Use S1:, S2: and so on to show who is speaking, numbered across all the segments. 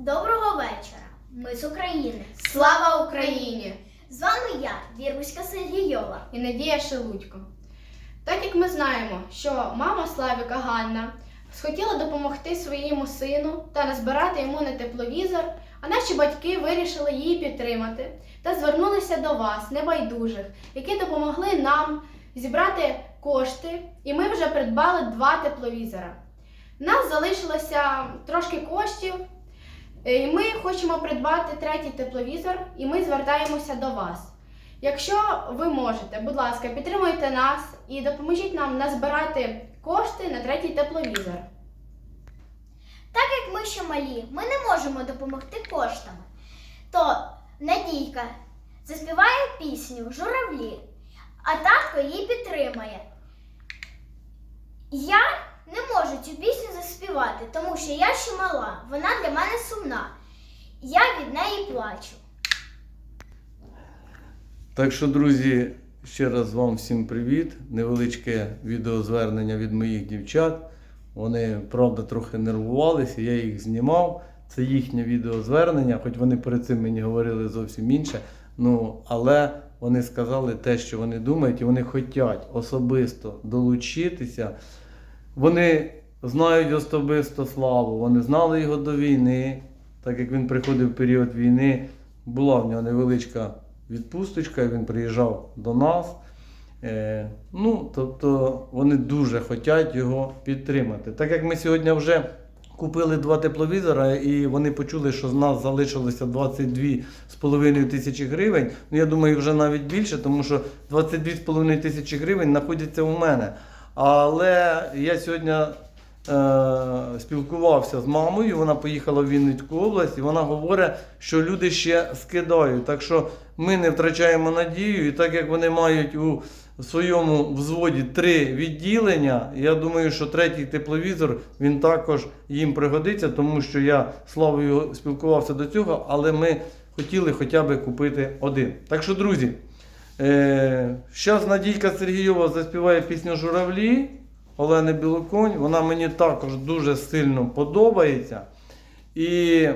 S1: Доброго вечора. Ми з України.
S2: Слава Україні!
S1: З вами я, Віруська Сергійова.
S2: І Надія Шелудько. Так як ми знаємо, що мама Славіка Ганна схотіла допомогти своєму сину та назбирати йому на тепловізор, а наші батьки вирішили її підтримати та звернулися до вас, небайдужих, які допомогли нам зібрати кошти, і ми вже придбали два тепловізора. Нас залишилося трошки коштів, і ми хочемо придбати третій тепловізор, і ми звертаємося до вас. Якщо ви можете, будь ласка, підтримуйте нас і допоможіть нам назбирати кошти на третій тепловізор.
S1: Так як ми ще малі, ми не можемо допомогти коштами. То Надійка заспіває пісню Журавлі, а татко її підтримає. Я не можу цю пісню заспівати, тому що я ще мала. Вона для мене сумна. Я від неї плачу.
S3: Так що, друзі, ще раз вам всім привіт. Невеличке відеозвернення від моїх дівчат. Вони, правда, трохи нервувалися, я їх знімав. Це їхнє відеозвернення, хоч вони перед цим мені говорили зовсім інше. Ну, але вони сказали те, що вони думають, і вони хочуть особисто долучитися. Вони знають особисто славу, вони знали його до війни, так як він приходив в період війни, була в нього невеличка відпусточка, він приїжджав до нас. Е, ну, тобто вони дуже хочуть його підтримати. Так як ми сьогодні вже купили два тепловізора, і вони почули, що з нас залишилося 22,5 тисячі гривень. Ну, я думаю, вже навіть більше, тому що 22,5 тисячі гривень знаходяться у мене. Але я сьогодні е, спілкувався з мамою, вона поїхала в Вінницьку область, і вона говорить, що люди ще скидають. Так що ми не втрачаємо надію, і так як вони мають у своєму взводі три відділення, я думаю, що третій тепловізор він також їм пригодиться, тому що я Славою спілкувався до цього, але ми хотіли хоча б купити один. Так що, друзі. Зараз Надійка Сергійова заспіває пісню Журавлі Олени Білоконь. Вона мені також дуже сильно подобається. І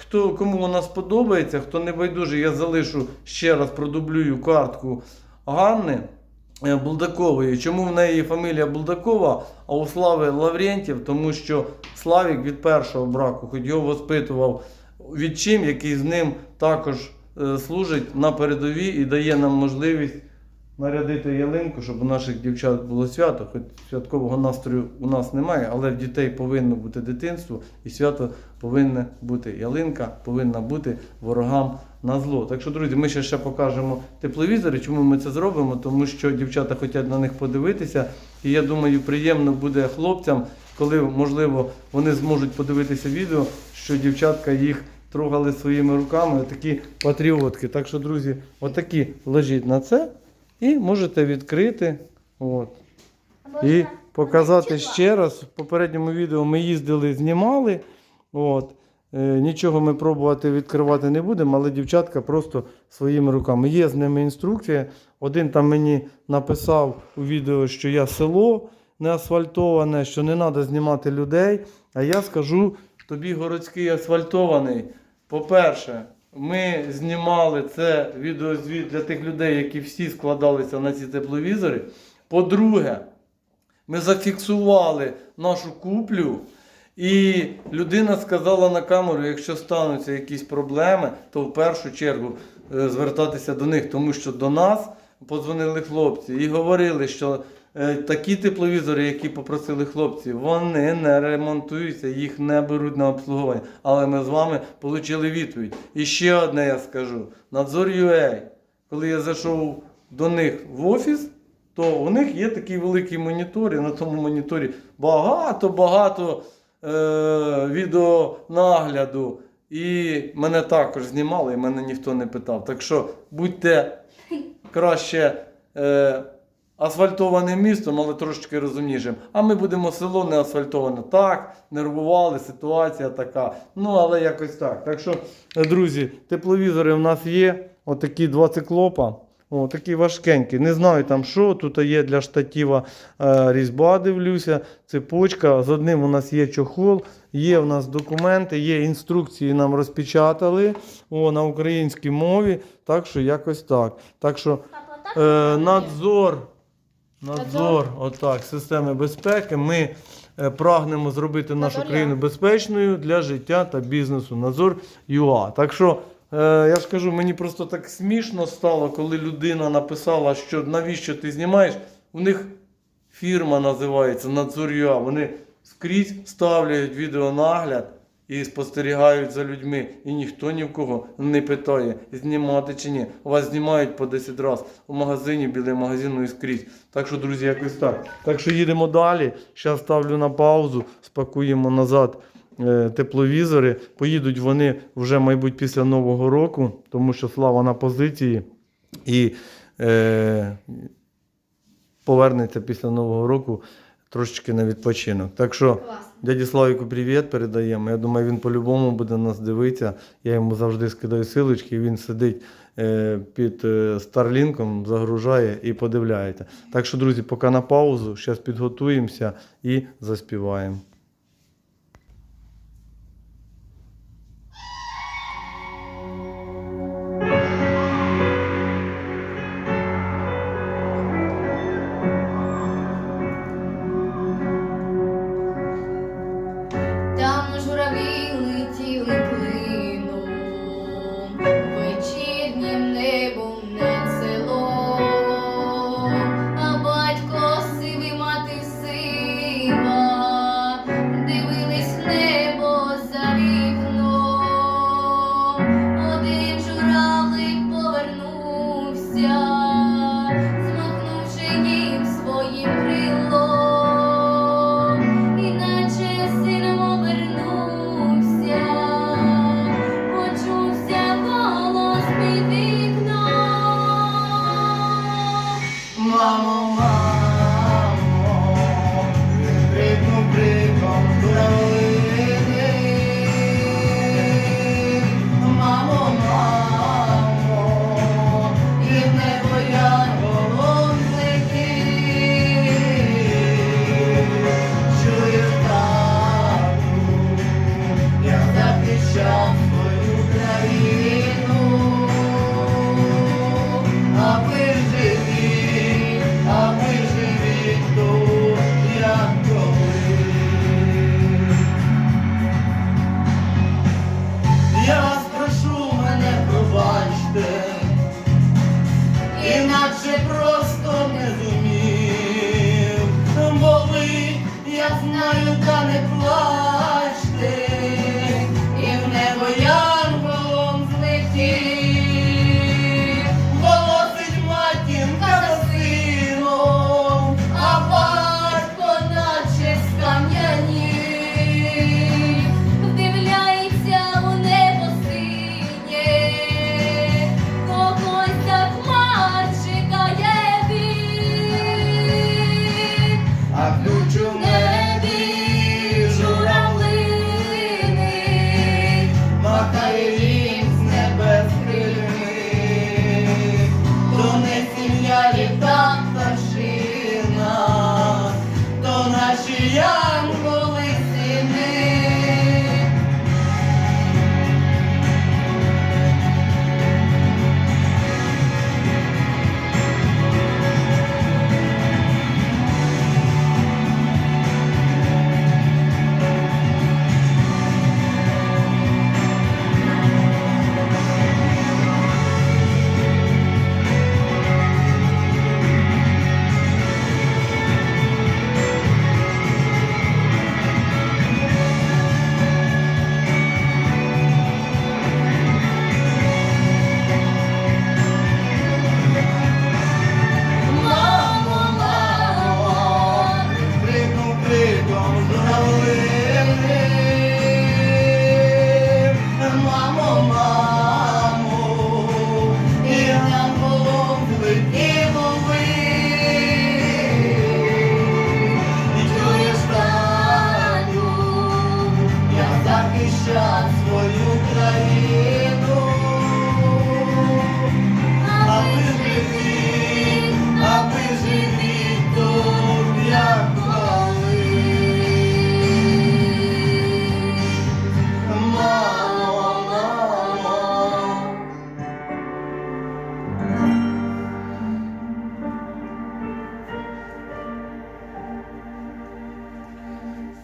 S3: хто, кому вона сподобається, хто не байдужий, я залишу ще раз продублюю картку Ганни е, Булдакової. Чому в неї фамілія Булдакова, а у Слави Лаврентів? Тому що Славік від першого браку, хоч його воспитував відчим, який з ним також е, служить на передовій і дає нам можливість нарядити ялинку, щоб у наших дівчат було свято. Хоч святкового настрою у нас немає, але в дітей повинно бути дитинство і свято повинне бути. Ялинка повинна бути ворогам на зло. Так що, друзі, ми ще, ще покажемо тепловізори. Чому ми це зробимо? Тому що дівчата хочуть на них подивитися. І я думаю, приємно буде хлопцям, коли, можливо, вони зможуть подивитися відео, що дівчатка їх трогали своїми руками, такі патріотки. Так що, друзі, отакі лежіть на це і можете відкрити. От. І показати ще раз. В попередньому відео ми їздили, знімали. От. Е, нічого ми пробувати відкривати не будемо, але дівчатка просто своїми руками. Є з ними інструкція. Один там мені написав у відео, що я село не асфальтоване, що не треба знімати людей. А я скажу тобі городський асфальтований. По-перше, ми знімали це відеозвіт для тих людей, які всі складалися на ці тепловізори. По-друге, ми зафіксували нашу куплю, і людина сказала на камеру, якщо стануться якісь проблеми, то в першу чергу е, звертатися до них, тому що до нас подзвонили хлопці і говорили, що такі тепловізори, які попросили хлопці, вони не ремонтуються, їх не беруть на обслуговування. Але ми з вами отримали відповідь. І ще одне я скажу: Надзор.ua, коли я зайшов до них в офіс, то у них є такий великий монітор, і на тому моніторі багато-багато е, відеонагляду. І мене також знімали, і мене ніхто не питав. Так що будьте краще е, асфальтованим містом, але трошечки розумнішим. А ми будемо село не асфальтоване. Так, нервували, ситуація така. Ну, але якось так. Так що, е, друзі, тепловізори в нас є. Отакі два циклопа. О, такий важкенький. Не знаю там що. Тут є для штатива е, різьба, дивлюся, цепочка. З одним у нас є чохол, є у нас документи, є інструкції нам розпечатали о, на українській мові. Так що якось так. Так що? Е, надзор, надзор, отак, системи безпеки. Ми е, прагнемо зробити нашу країну безпечною для життя та бізнесу. Надзор ЮА. Так що, е, я ж кажу, мені просто так смішно стало, коли людина написала, що навіщо ти знімаєш. У них фірма називається Надзор ЮА. Вони скрізь ставляють відеонагляд. І спостерігають за людьми, і ніхто ні в кого не питає, знімати чи ні. Вас знімають по 10 разів у магазині, біля магазину і скрізь. Так що, друзі, якось так. Так що їдемо далі. Зараз ставлю на паузу, спакуємо назад е, тепловізори. Поїдуть вони вже, мабуть, після Нового року, тому що слава на позиції. І е, повернеться після Нового року трошечки на відпочинок. Так що. Дяді Славіку привіт передаємо. Я думаю, він по-любому буде нас дивитися. Я йому завжди скидаю силочки, він сидить е, під е, Старлінком, загружає і подивляється. Так що, друзі, поки на паузу, зараз підготуємося і заспіваємо.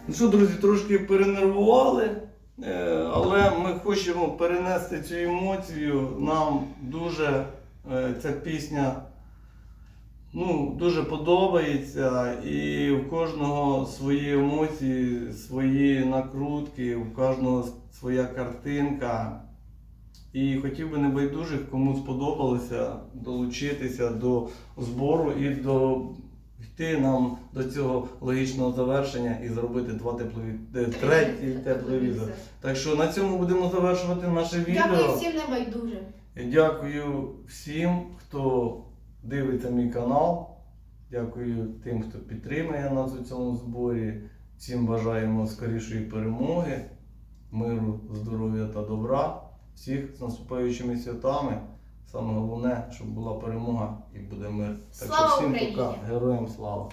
S3: Ну що, друзі, трошки перенервували, е, але ми хочемо перенести цю емоцію. Нам дуже е, ця пісня ну, дуже подобається, і в кожного свої емоції, свої накрутки, у кожного своя картинка. І хотів би небайдужих, кому сподобалося долучитися до збору і до йти нам до цього логічного завершення і зробити два теплові е, третій тепловізор. Так що на цьому будемо завершувати наше відео.
S2: Дякую всім небайдужим.
S3: Дякую всім, хто дивиться мій канал. Дякую тим, хто підтримує нас у цьому зборі. Всім бажаємо скорішої перемоги, миру, здоров'я та добра. Всіх з наступаючими святами. Саме головне, щоб була перемога і буде мир. Так що всім
S2: Україні!
S3: пока. Героям слава!